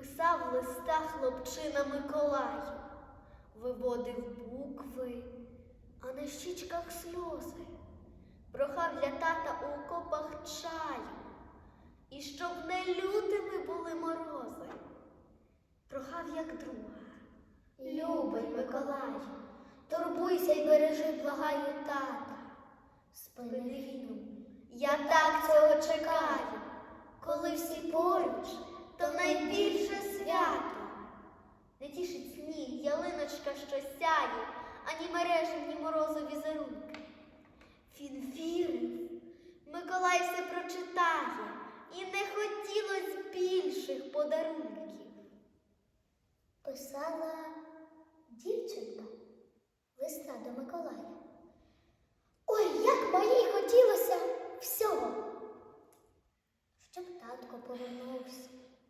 Писав листа хлопчина Миколаю, виводив букви, а на щічках сльози, прохав для тата у окопах чаю, і щоб не лютими були морози, прохав як друга. Любий Миколаю, турбуйся й бережи, благаю тата. Спини я так цього чекаю, коли всі поруч, сяє, ані мережі, ні морозові зарунки. Він вірив, Миколай все прочитає, і не хотілось більших подарунків. Писала дівчинка листа до Миколая. Ой, як малій хотілося всього. Щоб татко повернувся,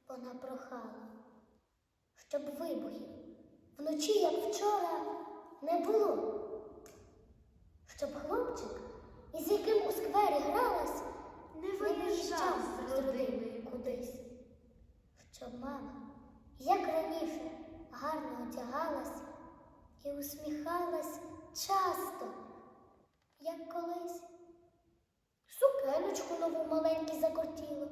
вона прохала, щоб вибухів вночі, як вчора, не було. Щоб хлопчик, із яким у сквері гралась, Не виїжджав з родиною кудись. Щоб мама, як раніше, гарно одягалась і усміхалась часто, як колись. Сукеночку нову маленьку закотіло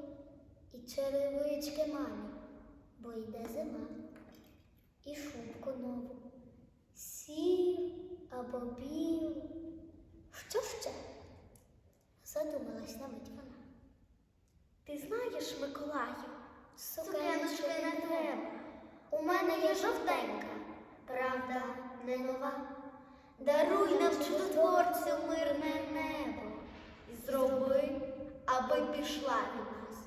і черевички мамі, бо йде зима, і шубку нову, сір або білу. Що ще? Задумалась на мить вона. Ти знаєш, Миколаю, Сукеночки не треба. У мене є жовтенька, правда, не нова. Даруй нам чудотворцю мирне небо і зроби, аби пішла від нас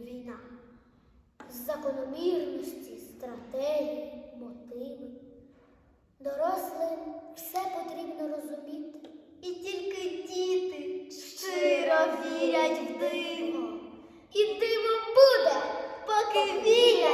війна. З Закономірності, потрібно розуміти. І тільки діти щиро вірять в диво. І диво буде, поки вірять.